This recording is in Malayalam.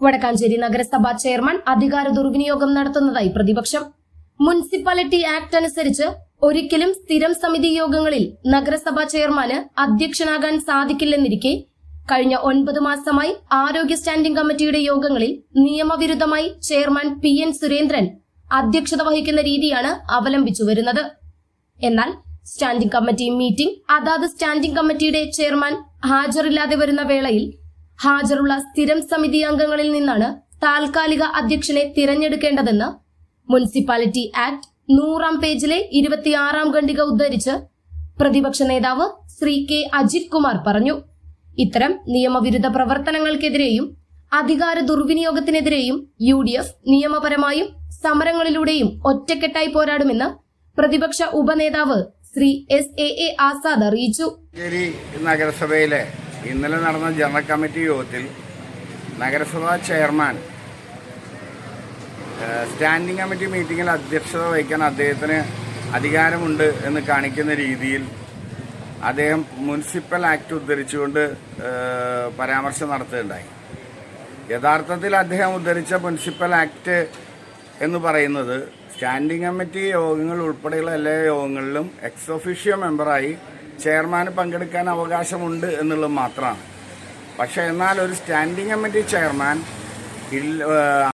വടക്കാഞ്ചേരി നഗരസഭാ ചെയർമാൻ അധികാര ദുർവിനിയോഗം നടത്തുന്നതായി പ്രതിപക്ഷം. മുനിസിപ്പാലിറ്റി ആക്ട് അനുസരിച്ച് ഒരിക്കലും സ്ഥിരം സമിതി യോഗങ്ങളിൽ നഗരസഭാ ചെയർമാന് അധ്യക്ഷനാകാൻ സാധിക്കില്ലെന്നിരിക്കെ കഴിഞ്ഞ ഒൻപത് മാസമായി ആരോഗ്യ സ്റ്റാൻഡിംഗ് കമ്മിറ്റിയുടെ യോഗങ്ങളിൽ നിയമവിരുദ്ധമായി ചെയർമാൻ പി എൻ സുരേന്ദ്രൻ അധ്യക്ഷത വഹിക്കുന്ന രീതിയാണ് അവലംബിച്ചു വരുന്നത്. എന്നാൽ സ്റ്റാൻഡിംഗ് കമ്മിറ്റി മീറ്റിംഗ് അതാത് സ്റ്റാൻഡിംഗ് കമ്മിറ്റിയുടെ ചെയർമാൻ ഹാജറില്ലാതെ വരുന്ന വേളയിൽ ഹാജറുള്ള സ്ഥിരം സമിതി അംഗങ്ങളിൽ നിന്നാണ് താൽക്കാലിക അധ്യക്ഷനെ തിരഞ്ഞെടുക്കേണ്ടതെന്ന് മുനിസിപ്പാലിറ്റി ആക്ട് നൂറാം പേജിലെ ഇരുപത്തിയാറാം ഖണ്ഡിക ഉദ്ധരിച്ച് പ്രതിപക്ഷ നേതാവ് ശ്രീ കെ അജിത് കുമാർ പറഞ്ഞു. ഇത്തരം നിയമവിരുദ്ധ പ്രവർത്തനങ്ങൾക്കെതിരെയും അധികാര ദുർവിനിയോഗത്തിനെതിരെയും യു ഡി എഫ് നിയമപരമായും സമരങ്ങളിലൂടെയും ഒറ്റക്കെട്ടായി പോരാടുമെന്ന് പ്രതിപക്ഷ ഉപനേതാവ് Shri S A A Azad അറിയിച്ചു. നഗരസഭയിലെ ഇന്നലെ നടന്ന ജനറൽ കമ്മിറ്റി യോഗത്തിൽ നഗരസഭാ ചെയർമാൻ സ്റ്റാൻഡിംഗ് കമ്മിറ്റി മീറ്റിംഗിൽ അധ്യക്ഷത വഹിക്കാൻ അദ്ദേഹത്തിന് അധികാരമുണ്ട് എന്ന് കാണിക്കുന്ന രീതിയിൽ അദ്ദേഹം മുനിസിപ്പൽ ആക്ട് ഉദ്ധരിച്ചുകൊണ്ട് പരാമർശം നടത്തുകയുണ്ടായി. യഥാർത്ഥത്തിൽ അദ്ദേഹം ഉദ്ധരിച്ച മുനിസിപ്പൽ ആക്ട് എന്ന് പറയുന്നത് സ്റ്റാൻഡിംഗ് കമ്മിറ്റി യോഗങ്ങൾ ഉൾപ്പെടെയുള്ള എല്ലാ യോഗങ്ങളിലും എക്സ് ഒഫീഷ്യോ മെമ്പറായി ചെയർമാന് പങ്കെടുക്കാൻ അവകാശമുണ്ട് എന്നുള്ളത് മാത്രമാണ്. പക്ഷേ എന്നാൽ ഒരു സ്റ്റാൻഡിംഗ് കമ്മിറ്റി ചെയർമാൻ